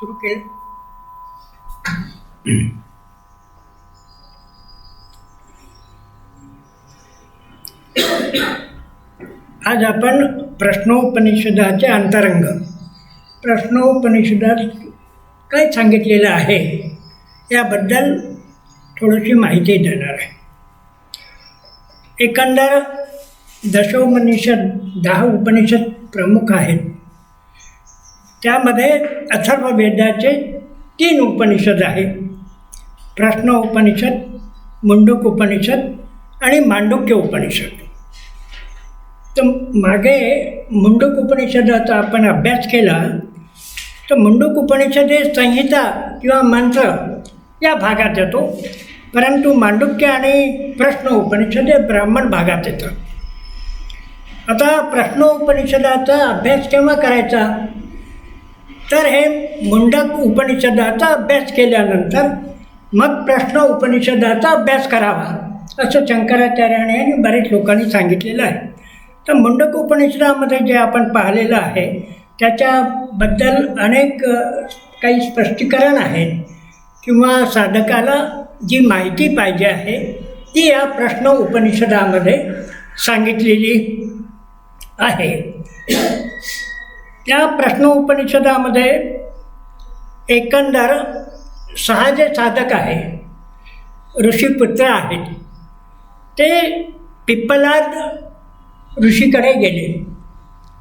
सुरू केलं. आज आपण प्रश्नोपनिषदाचे अंतरंग. प्रश्नोपनिषदात काय सांगितलेलं आहे याबद्दल थोडीशी माहिती देणार आहे. एकंदर दशोपनिषद दहा उपनिषद प्रमुख आहेत. त्यामध्ये अथर्व वेदाचे तीन उपनिषद आहेत. प्रश्न उपनिषद मुंडूक उपनिषद आणि मांडुक्य उपनिषद. तर मागे मुंडूक उपनिषदाचा आपण अभ्यास केला तर मुंडूक उपनिषद हे संहिता किंवा मंत्र या भागात येतो. परंतु मांडुक्य आणि प्रश्न उपनिषद हे ब्राह्मण भागात येतं आता प्रश्न उपनिषदाचा अभ्यास केव्हा करायचा? तर हे मुंडक उपनिषदाचा अभ्यास केल्यानंतर मग प्रश्न उपनिषदाचा अभ्यास करावा असं शंकराचार्याने आणि बरेच लोकांनी सांगितलेलं आहे. तर मुंडक उपनिषदामध्ये जे आपण पाहिलेलं आहे त्याच्याबद्दल अनेक काही स्पष्टीकरण आहेत किंवा साधकाला जी माहिती पाहिजे आहे ती या प्रश्न उपनिषदामध्ये सांगितलेली आहे. त्या प्रश्न उपनिषदामध्ये एकंदर सहा जे साधक आहे. ऋषीपुत्र आहेत. ते पिप्पलाद ऋषीकडे गेले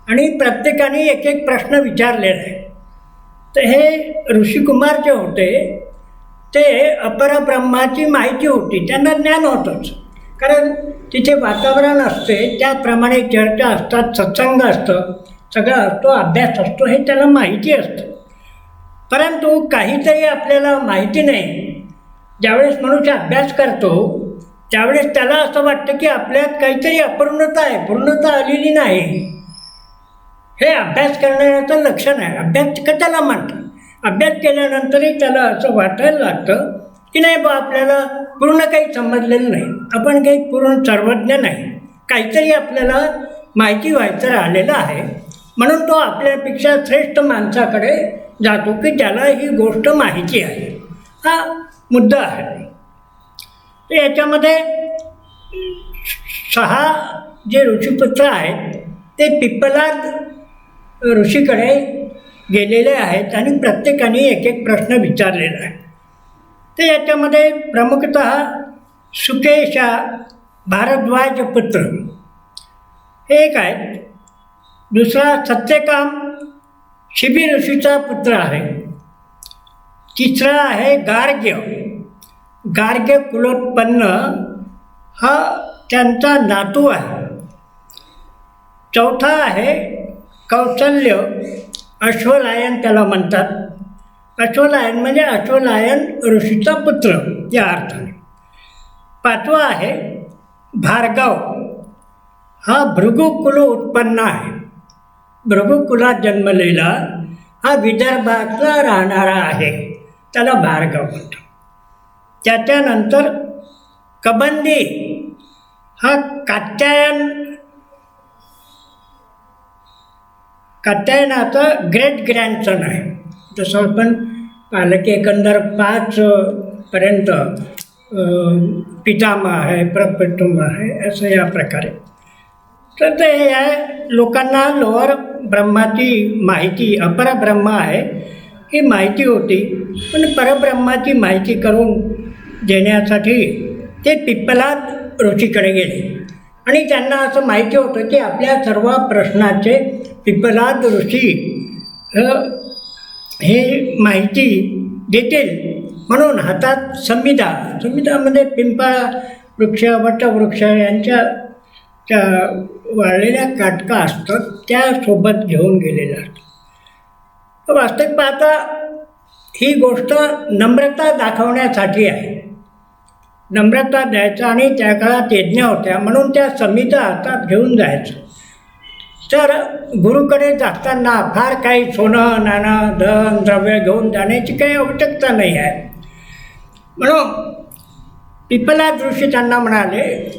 आणि प्रत्येकाने एक एक प्रश्न विचारलेला. आहे तर हे ऋषिकुमार जे होते. ते अपरब्रह्माची माहिती होती. त्यांना ज्ञान होतंच. कारण तिथे वातावरण असते त्याप्रमाणे चर्चा असतात सत्संग असतं. सगळा असतो अभ्यास असतो हे त्याला माहिती असतं. परंतु काहीतरी आपल्याला माहिती नाही. ज्यावेळेस मनुष्य अभ्यास करतो त्यावेळेस त्याला असं वाटतं की आपल्यात काहीतरी अपूर्णता आहे पूर्णता आलेली नाही. हे अभ्यास करण्याचं लक्षण आहे. अभ्यास कशाला म्हणतात? अभ्यास केल्यानंतरही त्याला असं वाटायला लागतं की नाही बा आपल्याला पूर्ण काही समजलेलं नाही. आपण काही पूर्ण सर्वज्ञ नाही. काहीतरी आपल्याला माहिती व्हायचं राहिलेलं आहे. म्हणून तो आपल्यापेक्षा श्रेष्ठ माणसाकडे जातो की ज्याला ही गोष्ट माहिती आहे. हा मुद्दा आहे. याच्यामध्ये सहा जे ऋषीपुत्र आहेत ते पिप्पलाद ऋषीकडे गेलेले आहेत आणि प्रत्येकाने एक एक प्रश्न विचारलेला आहे. तर याच्यामध्ये प्रमुखतः सुकेशा भारद्वाज पुत्र हे एक आहेत. दुसरा सत्यकाम शिबी ऋषीचा पुत्र आहे. तिसरा आहे गार्ग्य. गार्ग्य कुलोत्पन्न हा त्यांचा नातू आहे. चौथा आहे कौशल्य अश्वलायन त्याला म्हणतात. अश्वलायन म्हणजे अश्वलायन ऋषीचा पुत्र या अर्थाने. पाचवा आहे भार्गव. हा भृगुकुल उत्पन्न आहे. भृगुकुलात जन्मलेला हा विदर्भातला राहणारा आहे. त्याला भार्गव म्हणतो त्याच्यानंतर कबंदी हा कात्यायन कात्यायनाचा ग्रेट ग्रँडसन आहे. जसं आपण पाहिलं की एकंदर पाच पर्यंत पितामह आहे प्रपितामह आहे असं या प्रकारे. तर ते या लोकांना लोअर ब्रह्माची माहिती अपरब्रह्म आहे. ही माहिती होती पण परब्रह्माची माहिती करून देण्यासाठी ते पिप्पलाद ऋषीकडे गेले. आणि त्यांना असं माहिती होतं की आपल्या सर्व प्रश्नाचे पिप्पलाद ऋषी हे माहिती देतील. म्हणून हातात संविधा संविधामध्ये पिंपळा वृक्ष वटवृक्ष यांच्या त्या वाळलेल्या काटका असतात त्या सोबत घेऊन गेलेल्या असतात. वास्तविक पाहता ही गोष्ट नम्रता दाखवण्यासाठी आहे. नम्रता द्यायचा आणि त्या काळात यज्ञ होत्या म्हणून त्या समिता हातात घेऊन जायचं. तर गुरुकडे जाताना फार काही सोनं नाणं धन द्रव्य घेऊन जाण्याची काही आवश्यकता नाही आहे. म्हणून पिपला ऋषी त्यांना म्हणाले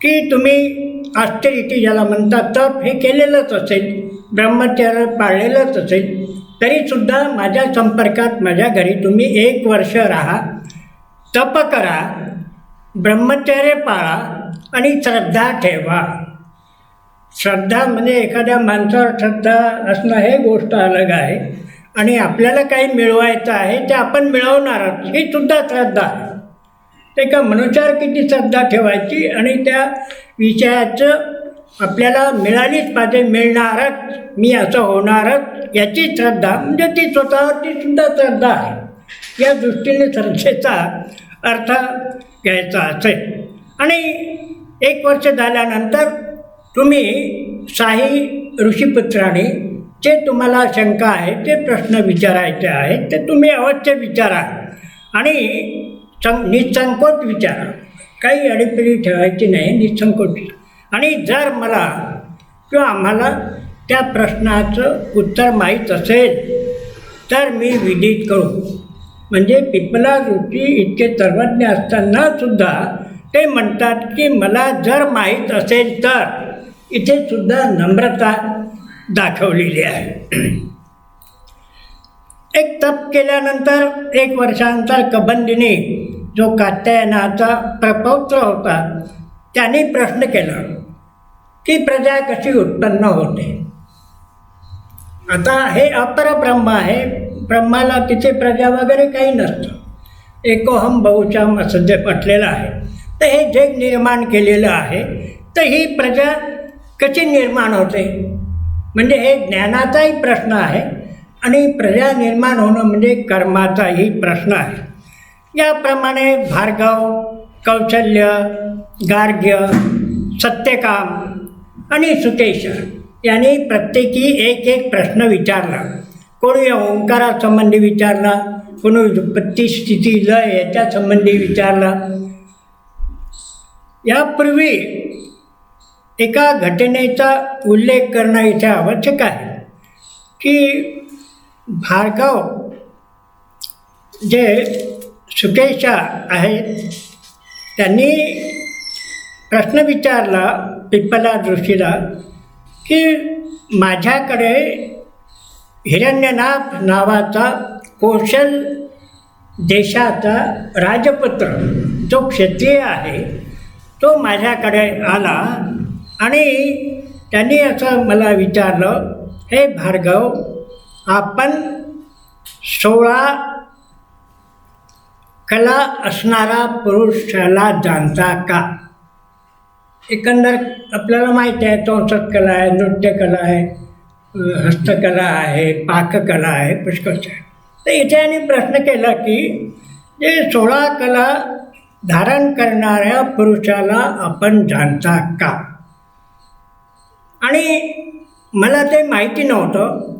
की तुम्ही आश्चर्य ज्याला म्हणतात तप हे केलेलंच असेल ब्रह्मचर्य पाळलेलंच असेल तरीसुद्धा माझ्या संपर्कात माझ्या घरी तुम्ही एक वर्ष राहा तप करा ब्रह्मचर्य पाळा आणि श्रद्धा ठेवा. श्रद्धा म्हणजे एखाद्या माणसावर श्रद्धा असणं हे गोष्ट अलग आहे. आणि आपल्याला काही मिळवायचं आहे ते आपण मिळवणारच ही सुद्धा श्रद्धा आहे. त्याच्या मनुचार किती श्रद्धा ठेवायची आणि त्या विषयाचं आपल्याला मिळालीच पाहिजे मिळणारच मी असं होणारच याची श्रद्धा म्हणजे ती स्वतःवरती सुद्धा श्रद्धा आहे. या दृष्टीने श्रद्धेचा अर्थ घ्यायचा असेल. आणि एक वर्ष झाल्यानंतर तुम्ही साई ऋषीपुत्राने जे तुम्हाला शंका आहे ते प्रश्न विचारायचे आहेत ते तुम्ही अवश्य विचारा. आणि सं निसंकोच विचार. काही अडीपिडी ठेवायची नाही निसंकोच आणि जर मला किंवा आम्हाला त्या प्रश्नाचं उत्तर माहीत असेल तर मी विदित करू म्हणजे पिपला रुची इतके सर्वज्ञ असताना सुद्धा ते म्हणतात की मला जर माहीत असेल तर इथे सुद्धा नम्रता दाखवलेली आहे. एक तप केल्यानंतर एक वर्षानंतर कबंदिनी जो कात्यायनाचा प्रपौत्र होता त्याने प्रश्न केला की प्रजा कशी उत्पन्न होते? आता हे अपरब्रह्म आहे. ब्रह्माला तिथे प्रजा वगैरे काही नसतं. एकोहम बहुशाम असं जे म्हटलेलं आहे. तर हे जग निर्माण केलेलं आहे तर ही प्रजा कशी निर्माण होते? म्हणजे हे ज्ञानाचाही प्रश्न आहे आणि प्रजा निर्माण होणं म्हणजे कर्माचाही प्रश्न आहे. याप्रमाणे भार्गव कौशल्य गार्ग्य सत्यकाम आणि सुकेश यांनी प्रत्येकी एक एक प्रश्न विचारला. कोणी ओंकारासंबंधी विचारला? कोणी उत्पत्ती स्थिती लय याच्यासंबंधी विचारला? यापूर्वी एका घटनेचा उल्लेख करणं इथे आवश्यक आहे की भार्गव जे शुभेच्छा आहेत. त्यांनी प्रश्न विचारला पिप्पला ऋषीला की माझ्याकडे हिरण्यनाथ नावाचा कौशल देशाचा राजपुत्र जो क्षत्रिय आहे तो माझ्याकडे आला आणि त्यांनी असं मला विचारलं हे भार्गव आपण सोळा कला असणारा पुरुषाला जाणता का? एकंदर आपल्याला माहीत आहे तोंसत कला आहे नृत्यकला आहे हस्तकला आहे पाककला आहे पुष्कळच आहे. तर इथे यांनी प्रश्न केला की जे सोळा कला धारण करणाऱ्या पुरुषाला आपण जाणता का? आणि मला ते माहिती नव्हतं.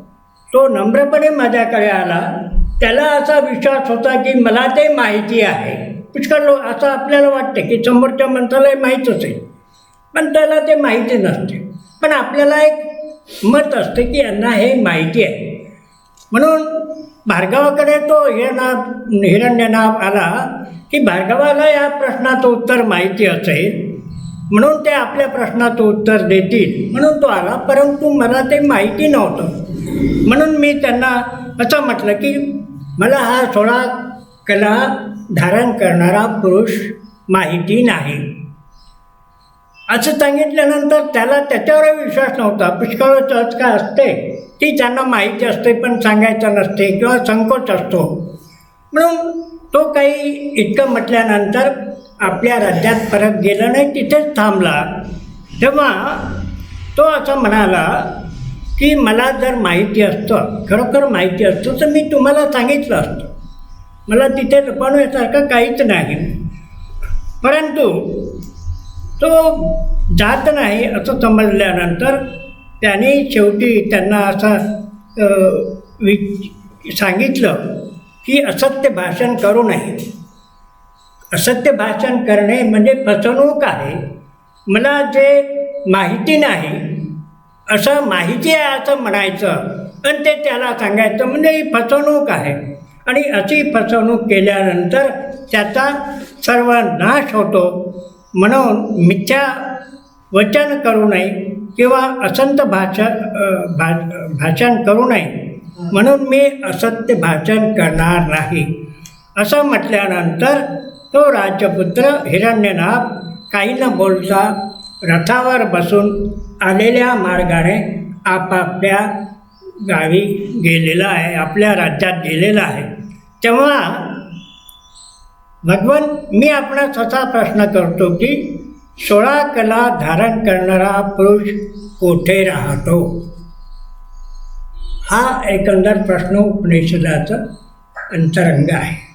तो नम्रपणे माझ्याकडे आला. त्याला असा विश्वास होता की मला ते माहिती आहे. पुष्कळ लोक असं आपल्याला वाटतं की समोरच्या माणसालाही माहीत असेल. पण त्याला ते माहिती नसते. पण आपल्याला एक मत असते की यांना हे माहिती आहे. म्हणून भार्गवाकडे तो हिरणाभ हिरण्यनाभ आला की भार्गवाला या प्रश्नाचं उत्तर माहिती असेल. म्हणून ते आपल्या प्रश्नाचं उत्तर देतील. म्हणून तो आला. परंतु मला ते माहिती नव्हतं. म्हणून मी त्यांना असं म्हटलं की मला हा सोळा कला धारण करणारा पुरुष माहिती नाही. असं सांगितल्यानंतर त्याला त्याच्यावर विश्वास नव्हता. पुष्कळ का असते. ती त्यांना माहिती असते पण सांगायचं नसते किंवा संकोच असतो. म्हणून तो काही इतकं म्हटल्यानंतर आपल्या राज्यात परत गेला नाही तिथेच थांबला. तेव्हा तो असं म्हणाला की मला जर माहिती असतं खरोखर माहिती असतं तर मी तुम्हाला सांगितलं असतं. मला तिथे लपवण्यासारखं काहीच नाही. परंतु तो जात नाही असं समजल्यानंतर त्याने शेवटी त्यांना असा वि सांगितलं की असत्य भाषण करू नये. असत्य भाषण करणे म्हणजे फसवणूक आहे. मला जे माहिती नाही असं माहिती आहे असं म्हणायचं. आणि ते त्याला सांगायचं म्हणजे ही फसवणूक आहे. आणि अशी फसवणूक केल्यानंतर त्याचा सर्व नाश होतो. म्हणून मिथ्या वचन करू नये किंवा असंत भाषण भा भाषण करू नये. म्हणून मी असत्य भाषण करणार नाही. असं म्हटल्यानंतर तो राजपुत्र हिरण्यनाथ काही न बोलता रथावर बसून आलेल्या मार्गाने आपापल्या गावी गेलेला आहे आपल्या राज्यात गेलेला आहे. तेव्हा भगवान मी आपला स्वतः प्रश्न करतो की सोळा कला धारण करणारा पुरुष कोठे राहतो? हा एकंदर प्रश्न उपनिषदाचं अंतरंग आहे.